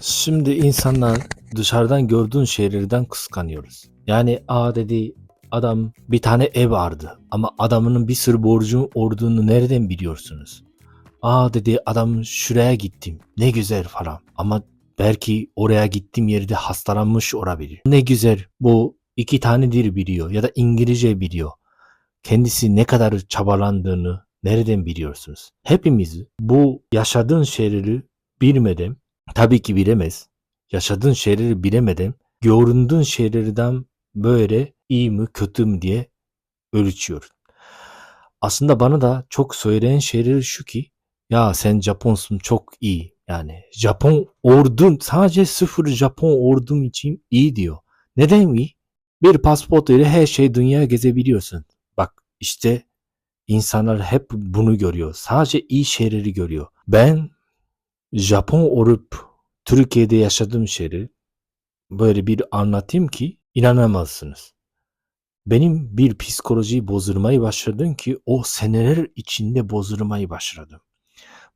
Şimdi insanlar dışarıdan gördüğün şeylerden kıskanıyoruz. Yani a dedi adam bir tane ev vardı ama adamının bir sürü borcu olduğunu nereden biliyorsunuz? Aa dedi adam şuraya gittim ne güzel falan ama belki oraya gittiğim yerde hastalanmış olabilir. Ne güzel bu iki tane dil biliyor ya da İngilizce biliyor. Kendisi ne kadar çabalandığını nereden biliyorsunuz? Hepimiz bu yaşadığın şeyleri bilmeden tabii ki bilemez. Yaşadığın şeyleri bilemeden göründüğün şeylerden böyle iyi mi kötü mü diye ölçüyor. Aslında bana da çok söyleyen şeyleri şu ki ya sen Japonsun çok iyi. Yani Japon ordun sadece sıfır Japon ordum için iyi diyor. Neden iyi? Bir pasaport ile her şey dünya gezebiliyorsun. Bak işte insanlar hep bunu görüyor. Sadece iyi şeyleri görüyor. Ben Japon olup Türkiye'de yaşadığım şeyleri böyle bir anlatayım ki inanamazsınız. Benim bir psikolojiyi bozulmayı başladım ki o seneler içinde bozulmayı başladım.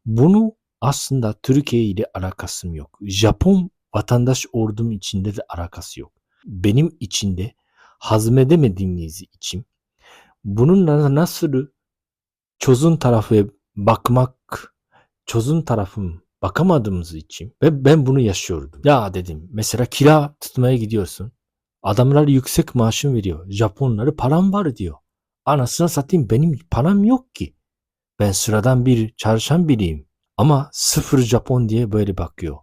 Bunu aslında Türkiye ile alakasım yok. Japon vatandaş ordum içinde de alakası yok. Benim içinde hazmedemediğimiz için bununla nasıl çözüm tarafı bakmak, çözüm tarafım bakamadığımız için ve ben bunu yaşıyordum. Ya dedim mesela kira tutmaya gidiyorsun. Adamlar yüksek maaşın veriyor. Japonları param var diyor. Anasını satayım benim param yok ki. Ben sıradan bir çalışan biriyim. Ama sıfır Japon diye böyle bakıyor.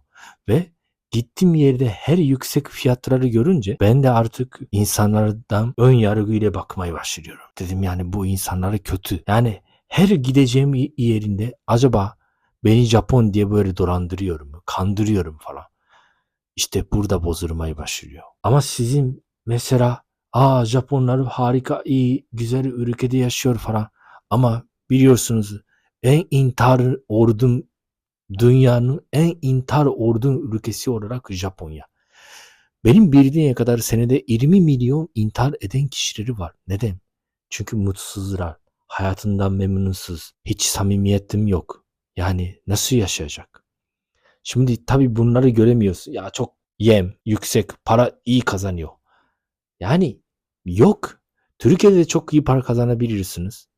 Ve gittiğim yerde her yüksek fiyatları görünce ben de artık insanlardan ön yargıyla bakmaya başlıyorum. Dedim yani bu insanları kötü. Yani her gideceğim yerinde acaba beni Japon diye böyle dolandırıyorum? Kandırıyorum falan. İşte burada bozulmaya başlıyor. Ama sizin mesela aa Japonlar harika iyi güzel ülkede yaşıyor falan. Ama biliyorsunuz en intihar ordum dünyanın en intihar ordum ülkesi olarak Japonya. Benim bildiğim kadar senede 20 milyon intihar eden kişileri var. Neden? Çünkü mutsuzlar. Hayatından memnunsuz. Hiç samimiyetim yok. Yani nasıl yaşayacak? Şimdi tabii bunları göremiyorsun. Ya çok yem, yüksek, para iyi kazanıyor. Yani yok. Türkiye'de de çok iyi para kazanabilirsiniz.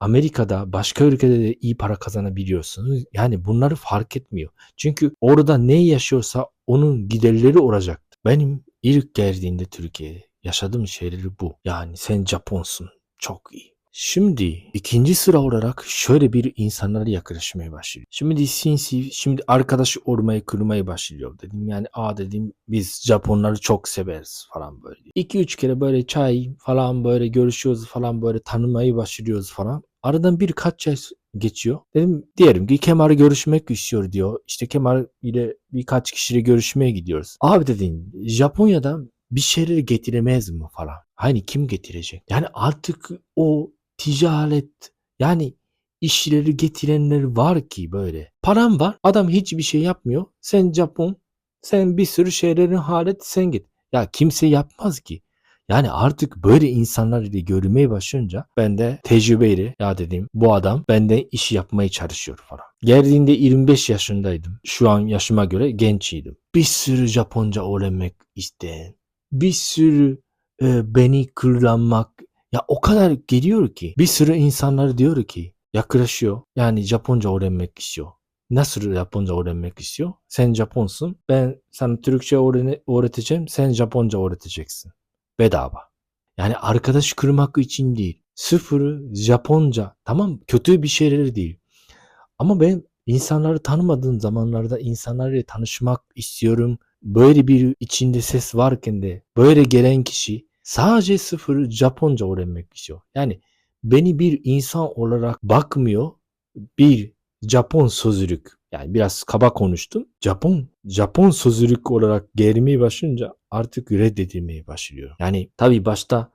Amerika'da başka ülkede de iyi para kazanabiliyorsunuz. Yani bunları fark etmiyor. Çünkü orada ne yaşıyorsa onun giderleri olacak. Benim ilk geldiğinde Türkiye'ye yaşadığım şeyleri bu. Yani sen Japonsun. Çok iyi. Şimdi ikinci sıra olarak şöyle bir insanlara yaklaşmaya başlıyor. Şimdi sinsi, şimdi arkadaş olmayı kırmaya başlıyor dedim. Yani a dedim biz Japonları çok severiz falan böyle. 2-3 kere böyle çay falan böyle görüşüyoruz falan böyle tanımayı başlıyoruz falan. Aradan birkaç ay geçiyor. Dedim diyelim ki Kemal görüşmek istiyor diyor. İşte Kemal ile birkaç kişiyle görüşmeye gidiyoruz. Abi dedin Japonya'dan bir şeyleri getiremez mi falan. Hani kim getirecek? Yani artık o ticaret yani işleri getirenler var ki böyle. Param var. Adam hiçbir şey yapmıyor. Sen Japon. Sen bir sürü şeylerin halet sen git. Ya kimse yapmaz ki. Yani artık böyle insanlar ile görmeye başlayınca ben de tecrübeyle ya dedim bu adam benden iş yapmaya çalışıyor falan. Geldiğinde 25 yaşındaydım. Şu an yaşıma göre gençydim. Bir sürü Japonca öğrenmek isteyen, bir sürü e, beni kullanmak ya o kadar geliyor ki bir sürü insanlar diyor ki yaklaşıyor. Yani Japonca öğrenmek istiyor. Nasıl Japonca öğrenmek istiyor? Sen Japonsun. Ben sana Türkçe öğreteceğim. Sen Japonca öğreteceksin. Bedava. Yani arkadaş kurmak için değil. Sıfırı Japonca. Tamam kötü bir şeyler değil. Ama ben insanları tanımadığım zamanlarda insanlarla tanışmak istiyorum. Böyle bir içinde ses varken de böyle gelen kişi sadece sıfır Japonca öğrenmek istiyor. Yani beni bir insan olarak bakmıyor. Bir Japon sözlük. Yani biraz kaba konuştum. Japon, Japon sözlük olarak gelmeye başlayınca artık reddedilmeye başlıyor. Yani tabii başta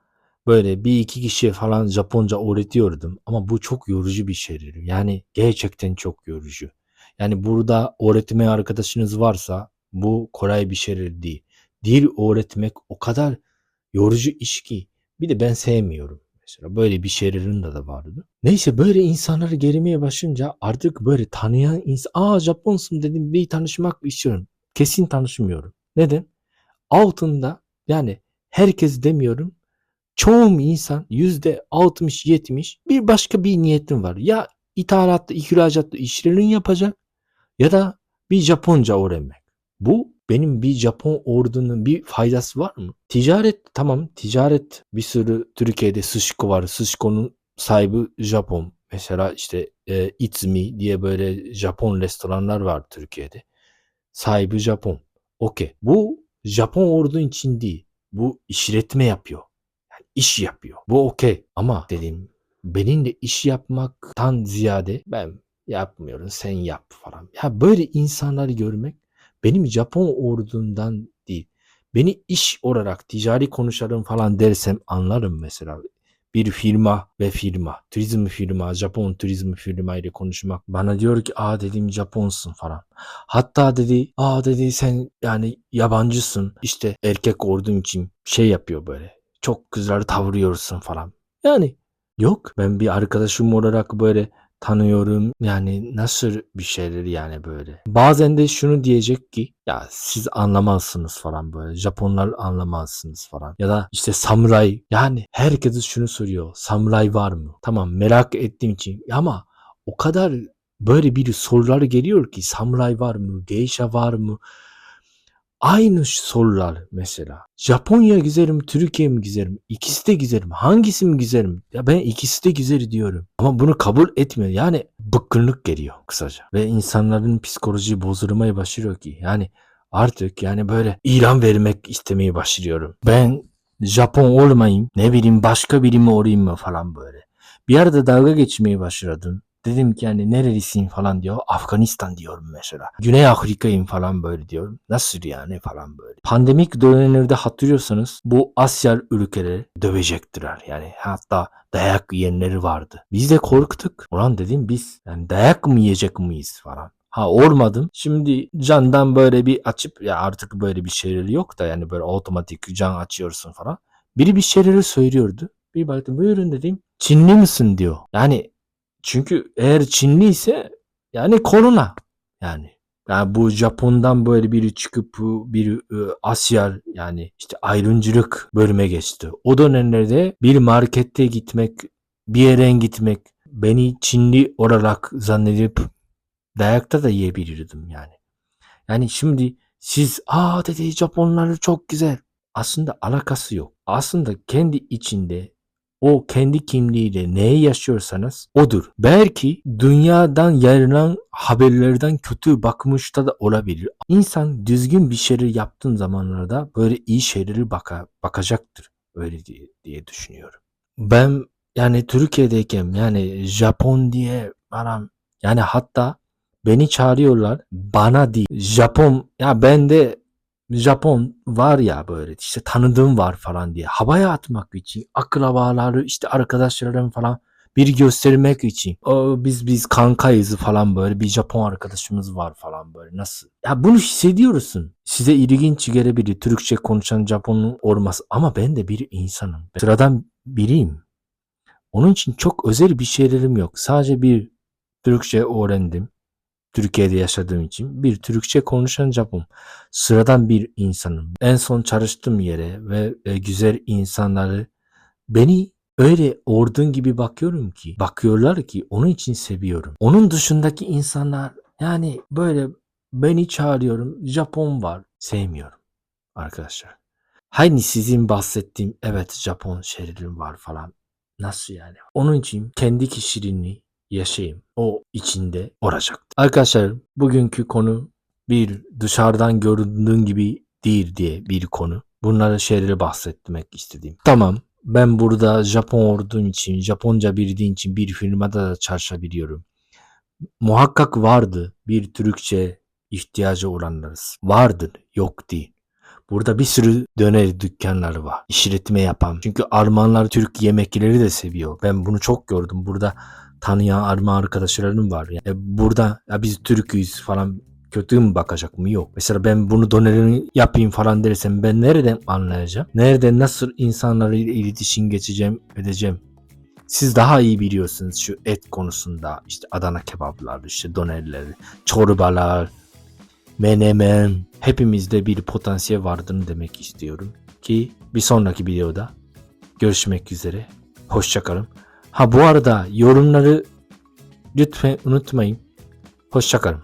böyle bir iki kişiye falan Japonca öğretiyordum ama bu çok yorucu bir şeydir. Yani gerçekten çok yorucu. Yani burada öğretmen arkadaşınız varsa bu kolay bir şeyler değil. Dil öğretmek o kadar yorucu iş ki. Bir de ben sevmiyorum. Mesela böyle bir şeylerin de, vardı. Neyse böyle insanları gelmeye başlayınca artık böyle tanıyan insan aa Japonsun dedim bir tanışmak istiyorum. kesin tanışmıyorum. Neden? Altında yani herkes demiyorum çoğu insan yüzde 60-70 bir başka bir niyetin var. Ya ithalatlı, ihracatlı işlerin yapacak ya da bir Japonca öğrenmek. Bu benim bir Japon ordunun bir faydası var mı? Ticaret tamam ticaret bir sürü Türkiye'de Sushiko var. Sushiko'nun sahibi Japon. Mesela işte e, Itsumi diye böyle Japon restoranlar var Türkiye'de. Sahibi Japon. Okey. Bu Japon ordunun için değil. Bu işletme yapıyor. Yani iş yapıyor. Bu okey. Ama dedim benimle iş yapmaktan ziyade ben yapmıyorum sen yap falan. Ya böyle insanları görmek benim Japon ordundan değil. Beni iş olarak ticari konuşalım falan dersem anlarım mesela. Bir firma ve firma, turizm firma, Japon turizm firma ile konuşmak. Bana diyor ki aa dedim Japonsun falan. Hatta dedi aa dedi sen yani yabancısın. İşte erkek ordun için şey yapıyor böyle. Çok güzel tavuruyorsun falan. Yani yok ben bir arkadaşım olarak böyle tanıyorum. Yani nasıl bir şeyler yani böyle. Bazen de şunu diyecek ki ya siz anlamazsınız falan böyle. Japonlar anlamazsınız falan. Ya da işte samuray. Yani herkes şunu soruyor. Samuray var mı? Tamam merak ettiğim için. Ama o kadar böyle bir sorular geliyor ki samuray var mı? Geisha var mı? Aynı sorular mesela. Japonya güzelim, Türkiye mi güzelim? İkisi de güzelim. Hangisi mi güzelim? Ya ben ikisi de güzel diyorum. Ama bunu kabul etmiyor. Yani bıkkınlık geliyor kısaca. Ve insanların psikoloji bozulmaya başlıyor ki. Yani artık yani böyle ilan vermek istemeye başlıyorum. Ben Japon olmayayım. Ne bileyim başka biri mi olayım mı falan böyle. Bir arada dalga geçmeye başladım. Dedim ki yani nerelisin falan diyor. Afganistan diyorum mesela. Güney Afrika'yım falan böyle diyorum. Nasıl yani falan böyle. Pandemik dönemlerde hatırlıyorsanız bu Asya ülkeleri dövecektiler. Yani hatta dayak yiyenleri vardı. Biz de korktuk. Ulan dedim biz yani dayak mı yiyecek miyiz falan. Ha olmadım. Şimdi candan böyle bir açıp ya artık böyle bir şeyleri yok da yani böyle otomatik can açıyorsun falan. Biri bir şeyleri söylüyordu. Bir baktım buyurun dedim. Çinli misin diyor. Yani çünkü eğer Çinli ise yani korona yani. Yani bu Japon'dan böyle biri çıkıp bir e, Asya yani işte ayrımcılık bölüme geçti. O dönemlerde bir markette gitmek, bir yere gitmek beni Çinli olarak zannedip dayakta da yiyebilirdim yani. Yani şimdi siz aa dedi Japonlar çok güzel. Aslında alakası yok. Aslında kendi içinde o kendi kimliğiyle neye yaşıyorsanız odur. Belki dünyadan yayılan haberlerden kötü bakmış da, olabilir. İnsan düzgün bir şeyler yaptığın zamanlarda böyle iyi şeyleri baka, bakacaktır. Öyle diye, diye düşünüyorum. Ben yani Türkiye'deyken yani Japon diye bana yani hatta beni çağırıyorlar bana değil Japon ya ben de Japon var ya böyle işte tanıdığım var falan diye. Havaya atmak için akrabaları işte arkadaşlarım falan bir göstermek için. O, biz biz kankayız falan böyle. Bir Japon arkadaşımız var falan böyle. Nasıl? Ya bunu hissediyorsun. Size ilginç gelebilir Türkçe konuşan Japon'un olması. Ama ben de bir insanım. Sıradan biriyim. Onun için çok özel bir şeylerim yok. Sadece bir Türkçe öğrendim Türkiye'de yaşadığım için bir Türkçe konuşan Japon. Sıradan bir insanım. En son çalıştığım yere ve e, güzel insanları beni öyle ordun gibi bakıyorum ki bakıyorlar ki onun için seviyorum. Onun dışındaki insanlar yani böyle beni çağırıyorum Japon var sevmiyorum arkadaşlar. Hani sizin bahsettiğim evet Japon şehrim var falan. Nasıl yani? Onun için kendi kişiliğini yaşayayım. O içinde olacak. Arkadaşlar bugünkü konu bir dışarıdan göründüğün gibi değil diye bir konu. Bunları şeyleri bahsetmek istediğim. Tamam ben burada Japon olduğum için, Japonca bildiğim için bir firmada da çalışabiliyorum. Muhakkak vardı bir Türkçe ihtiyacı olanlarız. Vardır, yok değil. Burada bir sürü döner dükkanları var. İşletme yapan. Çünkü Almanlar Türk yemekleri de seviyor. Ben bunu çok gördüm. Burada tanıyan arma arkadaşlarım var. Yani burada ya biz Türk'üyüz falan kötü mü bakacak mı? Yok. Mesela ben bunu dönerini yapayım falan dersem ben nereden anlayacağım? Nereden nasıl insanlarla iletişim geçeceğim, edeceğim? Siz daha iyi biliyorsunuz şu et konusunda işte Adana kebaplar, işte dönerler, çorbalar, menemen, hepimizde bir potansiyel vardığını demek istiyorum. Ki bir sonraki videoda görüşmek üzere. Hoşçakalın. Ha bu arada yorumları lütfen unutmayın. Hoşçakalın.